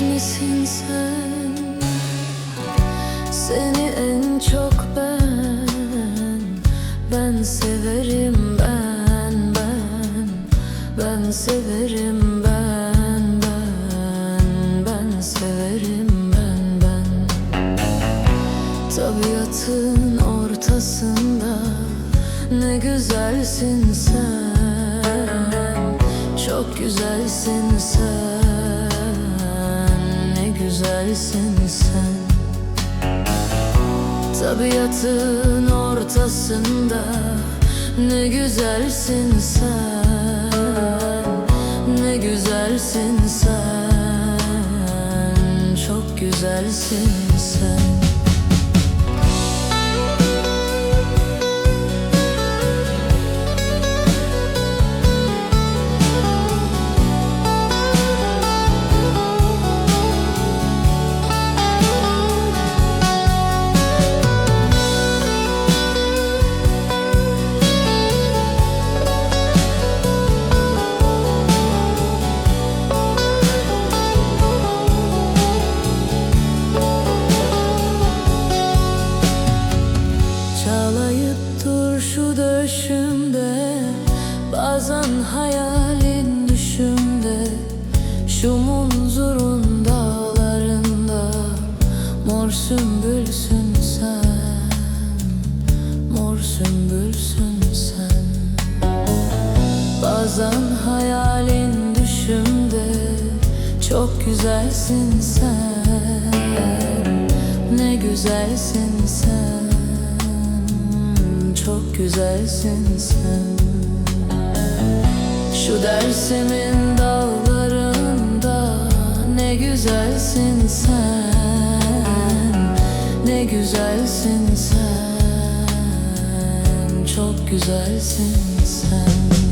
Bilmez misin sen. Seni en çok ben. Ben severim ben ben. Ben severim ben ben. Ben severim ben ben. Tabiatın ortasında Ne güzelsin sen. Çok güzelsin sen güzelsin sen. Tabiatın ortasında Ne güzelsin sen. Ne güzelsin sen. Çok güzelsin sen Bazen hayalin düşümde Şu munzurun dağlarında Mor sümbülsün sen Mor sümbülsün sen. Bazen hayalin düşümde Çok güzelsin sen Ne güzelsin sen Çok güzelsin sen Şu dersimin dağlarında Ne güzelsin sen Ne güzelsin sen Çok güzelsin sen